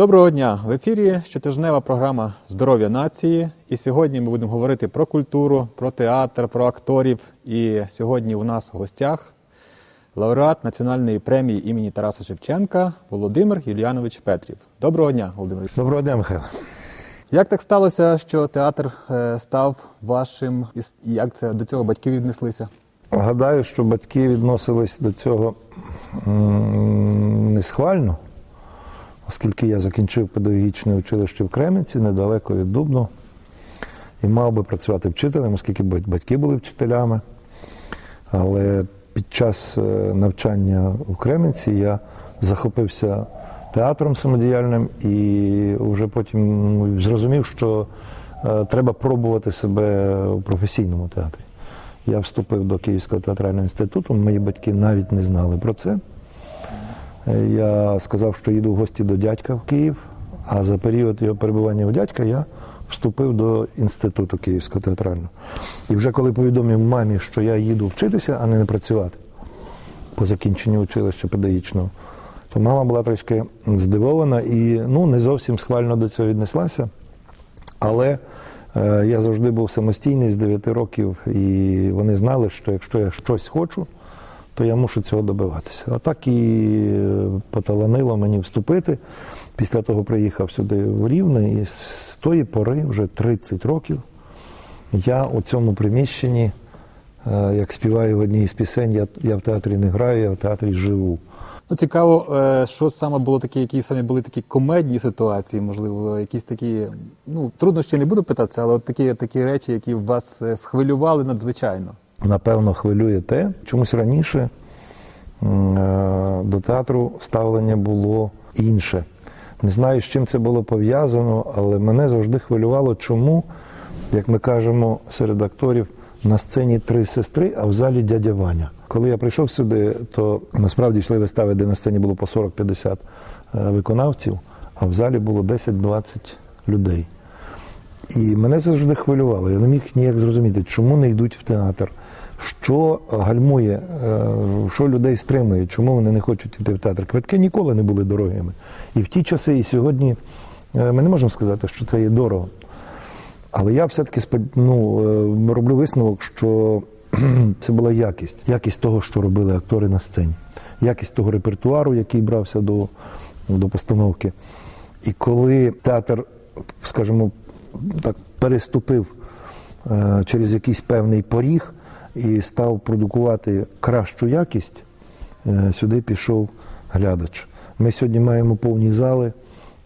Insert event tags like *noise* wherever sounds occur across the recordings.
Доброго дня! В ефірі щотижнева програма Здоров'я нації. І сьогодні ми будемо говорити про культуру, про театр, про акторів. І сьогодні у нас в гостях лауреат національної премії імені Тараса Шевченка Володимир Юліанович Петрів. Доброго дня, Володимир. Доброго дня, Михайло. Як так сталося, що театр е, став вашим, і як це до цього батьки віднеслися? Гадаю, що батьки відносились до цього м, несхвально, оскільки я закінчив педагогічне училище в Кременці, недалеко від Дубно, і мав би працювати вчителем, оскільки батьки були вчителями. Але під час е, навчання в Кременці я захопився театром самодіяльним і вже потім ну, зрозумів, що е, треба пробувати себе у професійному театрі. Я вступив до Київського театрального інституту, мої батьки навіть не знали про це. Е, Я сказав, що їду в гості до дядька в Київ, а за період його перебування у дядька я вступив до інституту Київського театрального. І вже коли повідомив мамі, що я їду вчитися, а не не працювати по закінченню училища педагогічного, то мама була трошки здивована і ну, не зовсім схвально до цього віднеслася. Але е, я завжди був самостійний з 9 років, і вони знали, що якщо я щось хочу, то я мушу цього добиватися. Отак і е, поталанило мені вступити. Після того приїхав сюди в Рівне, і з тої пори, вже 30 років, я у цьому приміщенні, е, як співаю в одній з пісень, я, я в театрі не граю, я в театрі живу. Ну, цікаво, е, що саме було такі, які саме були такі комедні ситуації, можливо, якісь такі, ну, труднощі не буду питатися, але от такі, такі речі, які вас схвилювали надзвичайно. Напевно, хвилює те, чомусь раніше е, до театру ставлення було інше. Не знаю, з чим це було пов'язано, але мене завжди хвилювало, чому, як ми кажемо серед акторів, на сцені три сестри, а в залі дядя Ваня. Коли я прийшов сюди, то насправді йшли вистави, де на сцені було по 40-50 е, виконавців, а в залі було 10-20 людей. І мене це завжди хвилювало. Я не міг ніяк зрозуміти, чому не йдуть в театр, що гальмує, е, що людей стримує, чому вони не хочуть йти в театр. Квитки ніколи не були дорогими. І в ті часи, і сьогодні е, ми не можемо сказати, що це є дорого. Але я все-таки ну, е, роблю висновок, що *clears throat* це була якість, якість того, що робили актори на сцені, якість того репертуару, який брався до, до постановки. І коли театр, скажімо, так переступив через якийсь певний поріг і став продукувати кращу якість, е, сюди пішов глядач. Ми сьогодні маємо повні зали.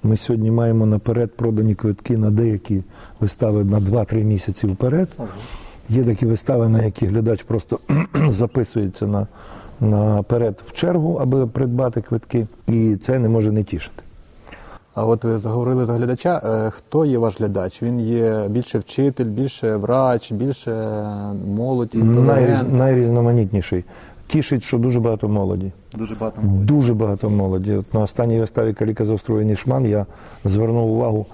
Ми сьогодні маємо наперед продані квитки на деякі вистави на 2-3 місяці вперед. Є такі вистави, на які глядач просто *clears throat* записується на, наперед в чергу, аби придбати квитки, і це не може не тішити. А от ви заговорили за глядача. Е, Хто є ваш глядач? Він є більше вчитель, більше врач, більше молодь, Найріз, найрізноманітніший. Тішить, що дуже багато молоді. Дуже багато молоді. Дуже багато молоді. От на останній виставі Каліка з острову Нішман я звернув увагу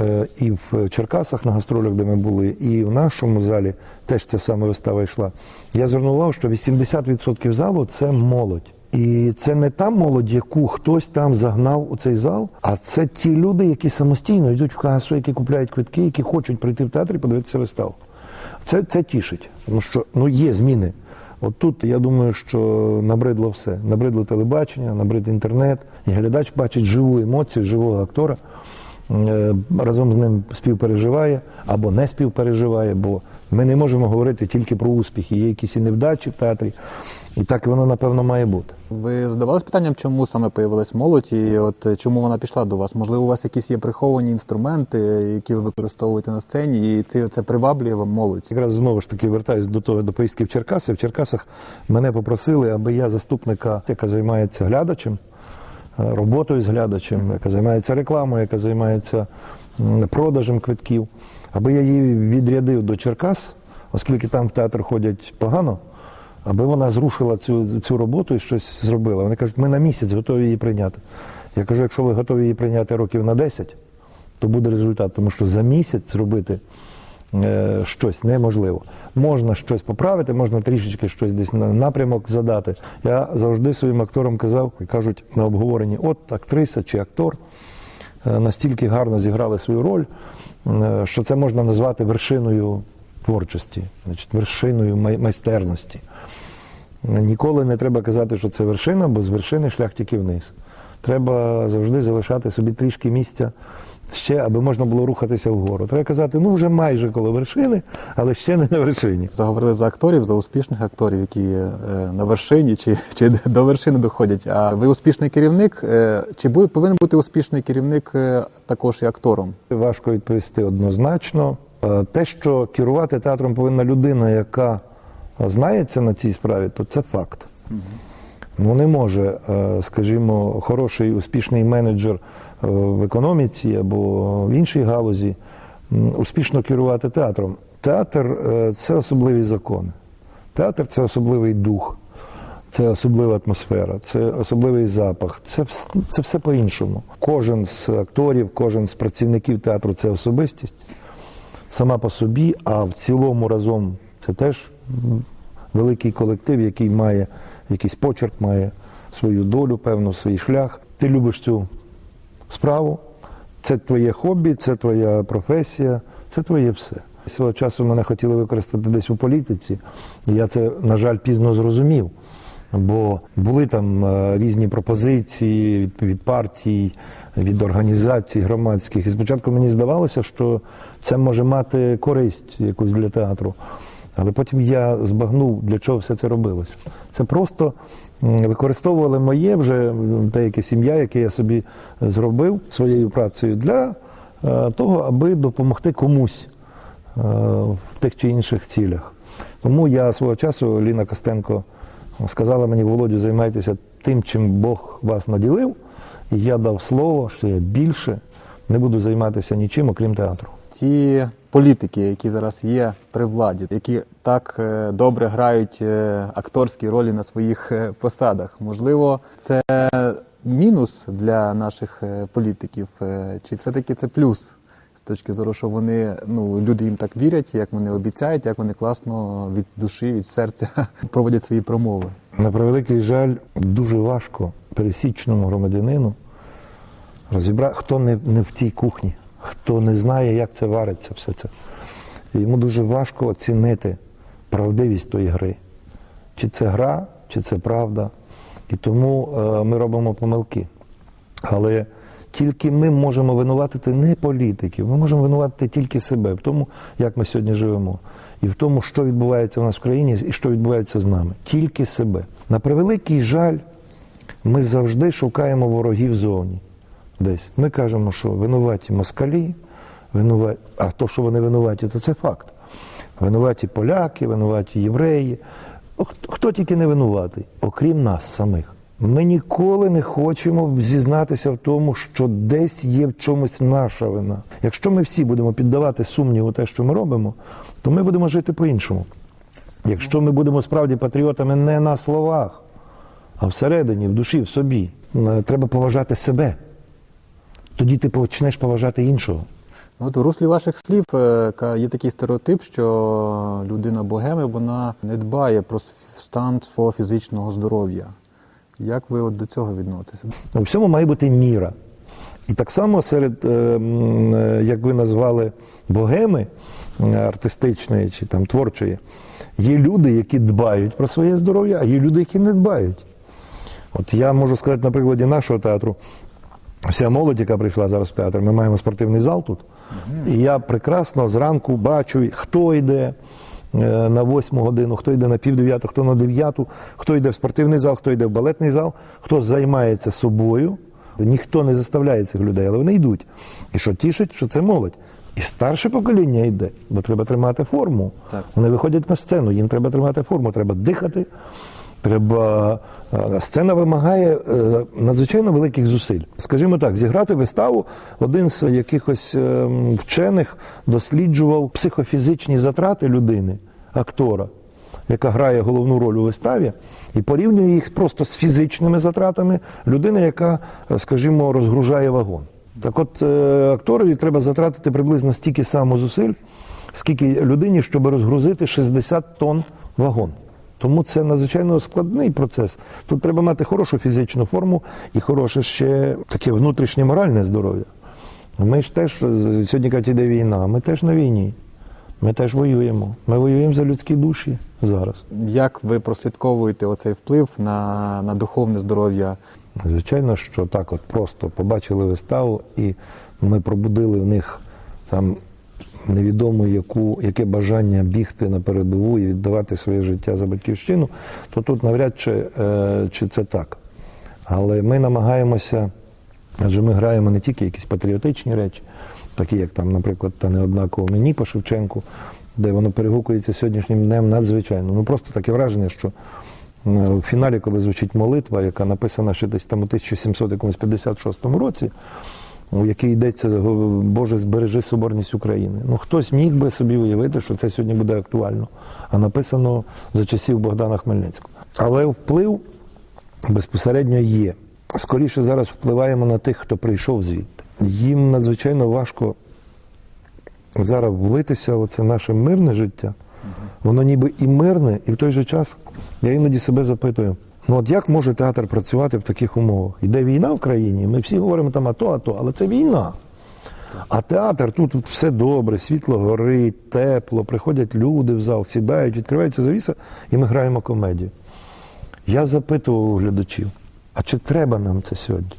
е, і в Черкасах на гастролях, де ми були, і в нашому залі теж ця сама вистава йшла. Я звернув увагу, що 80% залу це молодь. І це не та молодь, яку хтось там загнав у цей зал, а це ті люди, які самостійно йдуть в касу, які купляють квитки, які хочуть прийти в театр і подивитися виставу. Це, це тішить, тому що ну, є зміни. От тут я думаю, що набридло все. Набридло телебачення, набрид інтернет, і глядач бачить живу емоцію, живого актора, е, разом з ним співпереживає або не співпереживає, бо ми не можемо говорити тільки про успіхи. Є якісь і невдачі в театрі, і так воно напевно має бути. Ви задавались питанням, чому саме появилась молодь, і от е, чому вона пішла до вас? Можливо, у вас якісь є приховані інструменти, які ви використовуєте на сцені, і це, це приваблює вам молодь? Якраз знову ж таки вертаюсь до того до поїздки в Черкаси. В Черкасах мене попросили, аби я заступника, яка займається глядачем, е, роботою з глядачем, яка займається рекламою, яка займається продажем квитків, аби я її відрядив до Черкас, оскільки там в театр ходять погано, аби вона зрушила цю, цю роботу і щось зробила. Вони кажуть, ми на місяць готові її прийняти. Я кажу, якщо ви готові її прийняти років на 10, то буде результат, тому що за місяць зробити е, щось неможливо. Можна щось поправити, можна трішечки щось десь на напрямок задати. Я завжди своїм акторам казав, кажуть на обговоренні, от актриса чи актор е, настільки гарно зіграли свою роль, е, що це можна назвати вершиною творчості, значить, вершиною майстерності. Ніколи не треба казати, що це вершина, бо з вершини шлях тільки вниз. Треба завжди залишати собі трішки місця ще, аби можна було рухатися вгору. Треба казати, ну вже майже коло вершини, але ще не на вершині. Заговорили за акторів, за успішних акторів, які е, на вершині чи, чи до вершини доходять. А ви успішний керівник? Е, Чи повинен бути успішний керівник е, також і актором? Важко відповісти однозначно. Е, Те, що керувати театром повинна людина, яка знається на цій справі, то це факт. Ну не може, е, скажімо, хороший успішний менеджер е, в економіці або в іншій галузі успішно керувати театром. Театр це особливі закони. Театр це особливий дух, це особлива атмосфера, це особливий запах. Це, це все по-іншому. Кожен з акторів, кожен з працівників театру це особистість сама по собі, а в цілому разом це теж великий колектив, який має якийсь почерк, має свою долю, певно, свій шлях. Ти любиш цю справу, це твоє хобі, це твоя професія, це твоє все. Свого часу мене хотіли використати десь у політиці, і я це, на жаль, пізно зрозумів. Бо були там е, різні пропозиції від, від партій, від організацій громадських. І спочатку мені здавалося, що це може мати користь якусь для театру. Але потім я збагнув, для чого все це робилось. Це просто використовували моє вже деяке сім'я, яке я собі зробив своєю працею для е, того, аби допомогти комусь е, в тих чи інших цілях. Тому я свого часу, Ліна Костенко, сказала мені, Володю, займайтеся тим, чим Бог вас наділив. І я дав слово, що я більше не буду займатися нічим, окрім театру. Ті політики, які зараз є при владі, які так е, добре грають е, акторські ролі на своїх е, посадах, можливо, це мінус для наших політиків, чи все-таки це плюс? Точки зору, що вони ну люди їм так вірять, як вони обіцяють, як вони класно від душі, від серця *laughs* проводять свої промови. На превеликий жаль, дуже важко пересічному громадянину розібрати, хто не, не в тій кухні, хто не знає, як це вариться, все це. І йому дуже важко оцінити правдивість тої гри. Чи це гра, чи це правда. І тому е, ми робимо помилки. Але тільки ми можемо винуватити не політиків, ми можемо винуватити тільки себе в тому, як ми сьогодні живемо, і в тому, що відбувається в нас в країні, і що відбувається з нами. Тільки себе. На превеликий жаль, ми завжди шукаємо ворогів зовні. Десь. Ми кажемо, що винуваті москалі, винуваті, а то, що вони винуваті, то це факт. Винуваті поляки, винуваті євреї. Хто, тільки не винуватий, окрім нас самих. Ми ніколи не хочемо зізнатися в тому, що десь є в чомусь наша вина. Якщо ми всі будемо піддавати сумніву те, що ми робимо, то ми будемо жити по-іншому. Якщо ми будемо справді патріотами не на словах, а всередині, в душі, в собі, е, треба поважати себе. Тоді ти почнеш поважати іншого. Ну, От у руслі ваших слів е, є такий стереотип, що людина богеми вона не дбає про стан свого фізичного здоров'я. Як ви от до цього відноситеся? У всьому має бути міра. І так само серед, е, е, як ви назвали, богеми е, артистичної чи там творчої, є люди, які дбають про своє здоров'я, а є люди, які не дбають. От я можу сказати на прикладі нашого театру. Вся молодь, яка прийшла зараз в театр, ми маємо спортивний зал тут. І я прекрасно зранку бачу, хто йде на восьму годину, хто йде на півдев'яту, хто на дев'яту, хто йде в спортивний зал, хто йде в балетний зал, хто займається собою. Ніхто не заставляє цих людей, але вони йдуть. І що тішить, що це молодь. І старше покоління йде, бо треба тримати форму. Так. Вони виходять на сцену, їм треба тримати форму, треба дихати. Треба е, сцена вимагає е, надзвичайно великих зусиль. Скажімо так, зіграти виставу один з якихось е, вчених досліджував психофізичні затрати людини, актора, яка грає головну роль у виставі, і порівнює їх просто з фізичними затратами людини, яка, скажімо, розгружає вагон. Так от акторові треба затратити приблизно стільки само зусиль, скільки людині, щоб розгрузити 60 тонн вагон. Тому це надзвичайно складний процес. Тут треба мати хорошу фізичну форму і хороше ще таке внутрішнє моральне здоров'я. Ми ж теж сьогодні кажуть, іде війна, ми теж на війні. Ми теж воюємо. Ми воюємо за людські душі зараз. Як ви прослідковуєте оцей вплив на, на духовне здоров'я? Звичайно, що так, от просто побачили виставу, і ми пробудили в них там невідомо яку, яке бажання бігти на передову і віддавати своє життя за батьківщину, то тут навряд чи, е, чи це так. Але ми намагаємося, адже ми граємо не тільки якісь патріотичні речі, такі як там, наприклад, та неоднаково мені по Шевченку, де воно перегукується сьогоднішнім днем надзвичайно. Ну просто таке враження, що в фіналі, коли звучить молитва, яка написана ще десь там у 1756 році, у якій йдеться Боже, збережи соборність України. Ну хтось міг би собі уявити, що це сьогодні буде актуально, а написано за часів Богдана Хмельницького. Але вплив безпосередньо є. Скоріше зараз впливаємо на тих, хто прийшов звідти. Їм надзвичайно важко зараз влитися в це наше мирне життя. Воно ніби і мирне, і в той же час я іноді себе запитую. Ну от як може театр працювати в таких умовах? Іде війна в країні, ми всі говоримо там АТО, АТО, але це війна. А театр тут все добре, світло горить, тепло, приходять люди в зал, сідають, відкривається завіса, і ми граємо комедію. Я запитував у глядачів, а чи треба нам це сьогодні?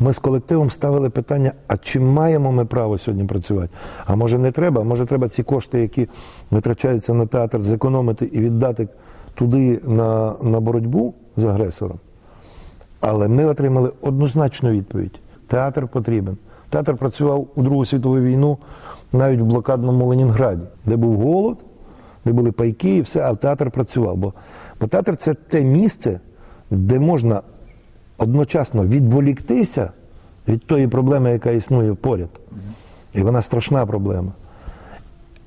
Ми з колективом ставили питання, а чи маємо ми право сьогодні працювати? А може не треба, а може треба ці кошти, які витрачаються на театр, зекономити і віддати туди на, на боротьбу з агресором. Але ми отримали однозначну відповідь: театр потрібен. Театр працював у Другу світову війну навіть в блокадному Ленінграді, де був голод, де були пайки і все, а театр працював. Бо, бо театр це те місце, де можна одночасно відволіктися від тої проблеми, яка існує поряд. І вона страшна проблема.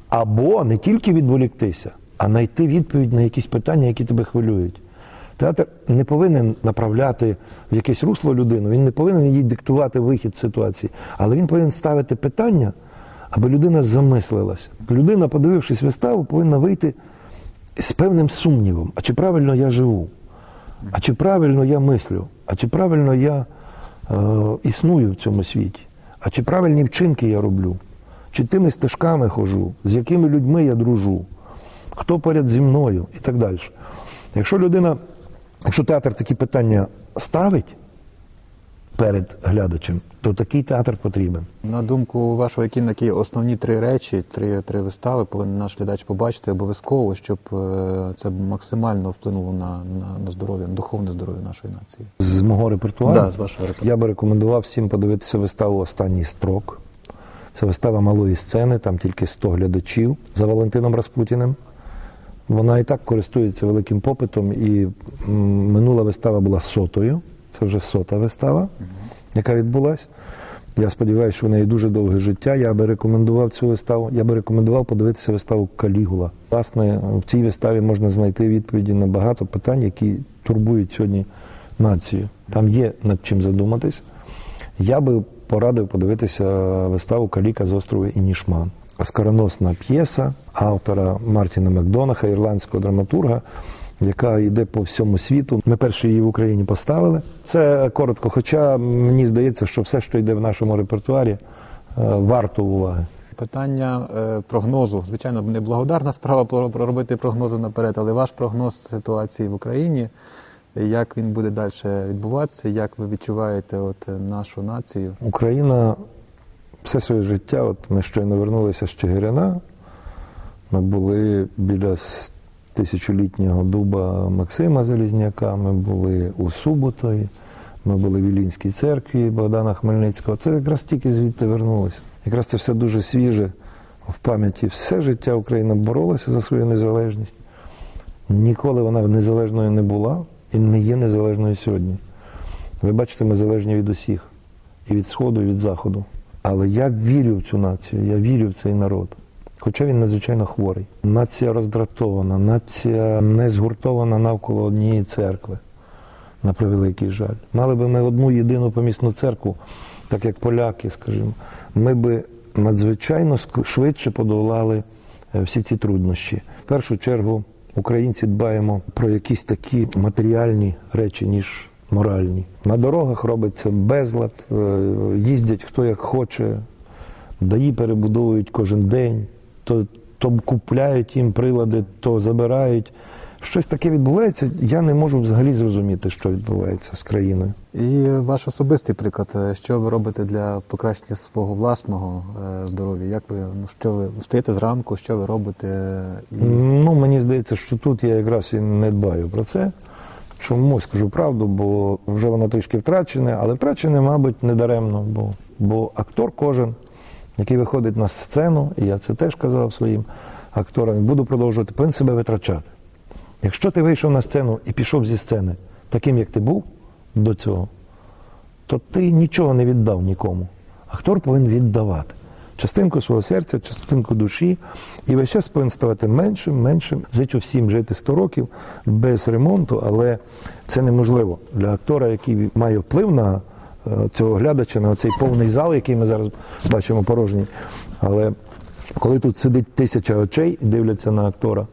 Або не тільки відволіктися, а знайти відповідь на якісь питання, які тебе хвилюють. Театр не повинен направляти в якесь русло людину, він не повинен їй диктувати вихід ситуації, але він повинен ставити питання, аби людина замислилася. Людина, подивившись виставу, повинна вийти з певним сумнівом, а чи правильно я живу, а чи правильно я мислю, а чи правильно я е, існую в цьому світі, а чи правильні вчинки я роблю, чи тими стежками хожу, з якими людьми я дружу, хто поряд зі мною? І так далі. Якщо людина, якщо театр такі питання ставить перед глядачем, то такий театр потрібен. На думку вашого, які основні три речі, три, три вистави повинен наш глядач побачити обов'язково, щоб е, це максимально вплинуло на, на, на здоров'я, на духовне здоров'я нашої нації. З мого репертуару Да, з вашого репертуару. я би рекомендував всім подивитися виставу Останній строк. Це вистава малої сцени, там тільки 100 глядачів за Валентином Распутіним. Вона і так користується великим попитом, і минула вистава була сотою. Це вже сота вистава, яка відбулась. Я сподіваюся, що в неї дуже довге життя. Я би рекомендував цю виставу. Я би рекомендував подивитися виставу Калігула. Власне, в цій виставі можна знайти відповіді на багато питань, які турбують сьогодні націю. Там є над чим задуматись. Я би порадив подивитися виставу Каліка з острову Інішман. Оскароносна п'єса автора Мартіна Макдонаха, ірландського драматурга, яка йде по всьому світу. Ми перші її в Україні поставили. Це коротко, хоча мені здається, що все, що йде в нашому репертуарі, е, варто уваги. Питання е, прогнозу. Звичайно, неблагодарна справа про- проробити прогнози наперед, але ваш прогноз ситуації в Україні, як він буде далі відбуватися, як ви відчуваєте от, нашу націю? Україна все своє життя, от ми щойно вернулися з Чигирина, ми були біля тисячолітнього дуба Максима Залізняка, ми були у Суботові, ми були в Ілінській церкві Богдана Хмельницького. Це якраз тільки звідти вернулося. Якраз це все дуже свіже в пам'яті. Все життя Україна боролася за свою незалежність. Ніколи вона незалежною не була і не є незалежною сьогодні. Ви бачите, ми залежні від усіх. І від Сходу, і від Заходу. Але я вірю в цю націю, я вірю в цей народ. Хоча він надзвичайно хворий. Нація роздратована, нація не згуртована навколо однієї церкви. На превеликий жаль. Мали би ми одну єдину помісну церкву, так як поляки, скажімо, ми би надзвичайно швидше подолали е, всі ці труднощі. В першу чергу українці дбаємо про якісь такі матеріальні речі, ніж моральні. На дорогах робиться безлад, е, їздять хто як хоче, даї перебудовують кожен день, то, то купляють їм прилади, то забирають. Щось таке відбувається. Я не можу взагалі зрозуміти, що відбувається з країною. І ваш особистий приклад, е, що ви робите для покращення свого власного е, здоров'я? Як ви ну що ви встаєте зранку, що ви робите? І... Ну, мені здається, що тут я якраз і не дбаю про це. Чому скажу правду, бо вже воно трішки втрачене, але втрачене, мабуть, не даремно, бо, бо актор кожен, який виходить на сцену, і я це теж казав своїм акторам, буду продовжувати, повинен себе витрачати. Якщо ти вийшов на сцену і пішов зі сцени таким, як ти був до цього, то ти нічого не віддав нікому. Актор повинен віддавати. Частинку свого серця, частинку душі, і весь час повинен ставати меншим, меншим. Жити всім жити 100 років без ремонту, але це неможливо для актора, який має вплив на е, цього глядача, на цей повний зал, який ми зараз бачимо порожній. Але коли тут сидить тисяча очей і дивляться на актора,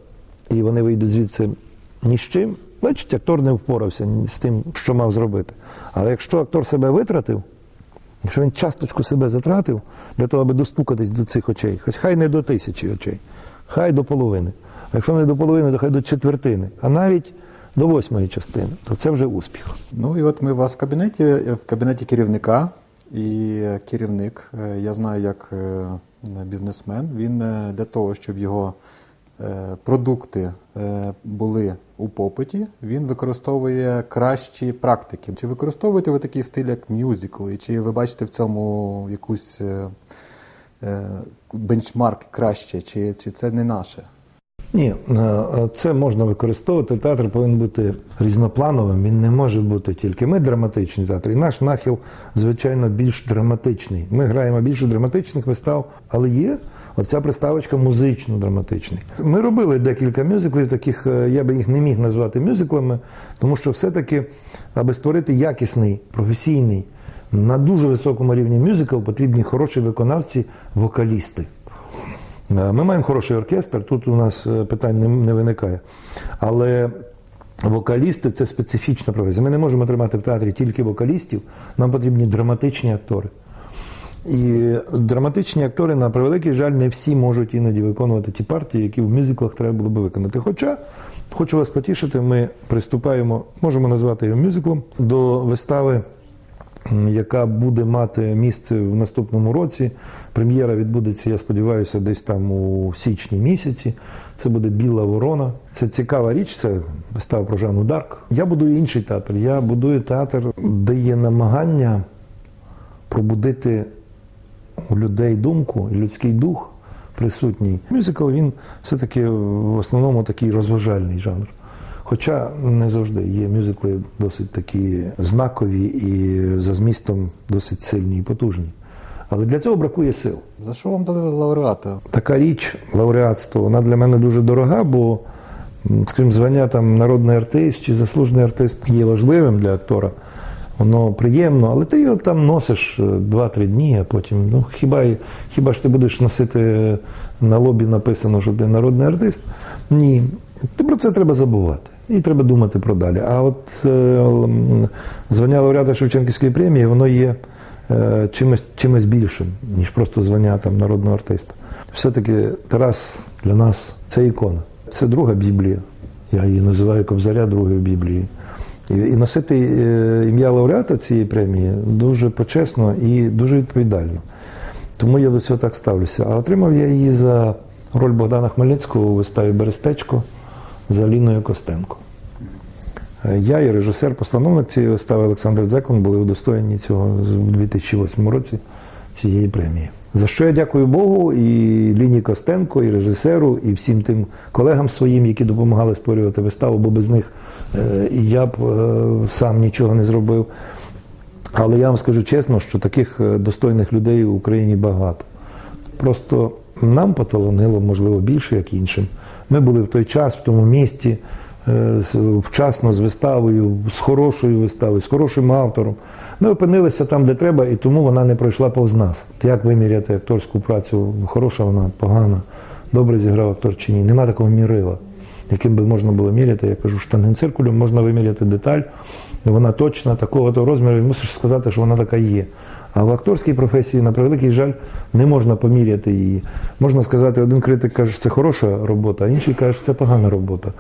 і вони вийдуть звідси ні з чим, значить актор не впорався з тим, що мав зробити. Але якщо актор себе витратив, якщо він часточку себе затратив для того, аби достукатись до цих очей, хоч хай не до тисячі очей, хай до половини. А якщо не до половини, то хай до четвертини, а навіть до восьмої частини, то це вже успіх. Ну і от ми у вас в кабінеті, в кабінеті керівника, і керівник, е, я знаю, як е, бізнесмен, він е, для того, щоб його продукти е, були у попиті, він використовує кращі практики. Чи використовуєте ви такий стиль, як мюзикл, і чи ви бачите в цьому якусь е, е, бенчмарк краще, чи, чи це не наше? Ні, е, це можна використовувати. Театр повинен бути різноплановим. Він не може бути тільки. Ми драматичний театр. І наш нахил, звичайно, більш драматичний. Ми граємо більше драматичних вистав, але є оця приставочка музично-драматичний. Ми робили декілька мюзиклів, таких е, я би їх не міг назвати мюзиклами, тому що все-таки, аби створити якісний, професійний, на дуже високому рівні мюзикл, потрібні хороші виконавці, вокалісти. Е, Ми маємо хороший оркестр, тут у нас е, питань не, не виникає. Але вокалісти це специфічна професія. Ми не можемо тримати в театрі тільки вокалістів, нам потрібні драматичні актори. І драматичні актори, на превеликий жаль, не всі можуть іноді виконувати ті партії, які в мюзиклах треба було би виконати. Хоча, хочу вас потішити, ми приступаємо, можемо назвати його мюзиклом, до вистави яка буде мати місце в наступному році. Прем'єра відбудеться, я сподіваюся, десь там у січні місяці. Це буде Біла Ворона. Це цікава річ, це вистава про Жанну Дарк. Я будую інший театр. Я будую театр, де є намагання пробудити у людей думку людський дух присутній. Мюзикл він все-таки в основному такий розважальний жанр. Хоча не завжди є мюзикли досить такі знакові і за змістом досить сильні і потужні. Але для цього бракує сил. За що вам дали лауреата? Така річ, лауреатство, вона для мене дуже дорога, бо, скажімо, звання там народний артист чи заслужений артист є важливим для актора. Воно приємно, але ти його там носиш е, 2-3 дні, а потім, ну хіба, хіба ж ти будеш носити е, на лобі написано, що ти народний артист? Ні. Ти про це треба забувати. І треба думати про далі. А от е, звання лауреата Шевченківської премії, воно є е, чимось, чимось більшим, ніж просто звання там, народного артиста. Все-таки Тарас для нас це ікона. Це друга Біблія. Я її називаю Кобзаря другою Біблією. І, носити е, ім'я лауреата цієї премії дуже почесно і дуже відповідально. Тому я до цього так ставлюся. А отримав я її за роль Богдана Хмельницького у виставі Берестечко за Ліною Костенко. Е, Я і режисер, постановник цієї вистави Олександр Дзекон були удостоєні цього у 2008 році цієї премії. За що я дякую Богу і Ліні Костенко, і режисеру, і всім тим колегам своїм, які допомагали створювати виставу, бо без них е, я б е, сам нічого не зробив. Але я вам скажу чесно, що таких е, достойних людей в Україні багато. Просто нам поталанило, можливо, більше, як іншим. Ми були в той час, в тому місті, вчасно з виставою, з хорошою виставою, з хорошим автором. Ми опинилися там, де треба, і тому вона не пройшла повз нас. Як виміряти акторську працю, хороша вона, погана. добре зіграв актор чи ні. Нема такого мірила, яким би можна було міряти. Я кажу, штангенциркулем можна виміряти деталь, вона точна, такого-то розміру, і мусиш сказати, що вона така є. А в акторській професії, на превеликий жаль, не можна поміряти її. Можна сказати, один критик каже, що це хороша робота, а інший каже, що це погана робота.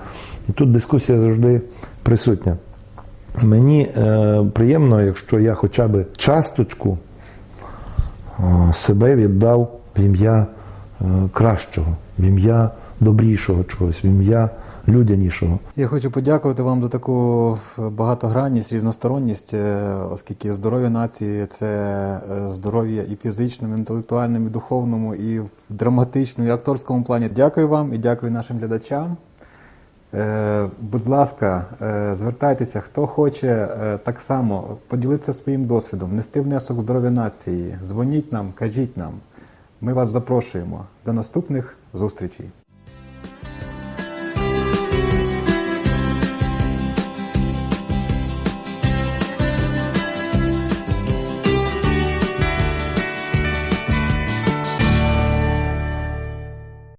І тут дискусія завжди присутня. Мені е, приємно, якщо я хоча б часточку е, себе віддав в ім'я е, кращого, в ім'я добрішого чогось, в ім'я людянішого. Я хочу подякувати вам за таку багатогранність, різносторонність, е, оскільки здоров'я нації це е, здоров'я і фізичному, і інтелектуальному, і духовному, і в драматичному, і акторському плані. Дякую вам і дякую нашим глядачам. Е, Будь ласка, звертайтеся, хто хоче так само поділитися своїм досвідом, нести внесок здоров'я нації. Дзвоніть нам, кажіть нам. Ми вас запрошуємо. До наступних зустрічей.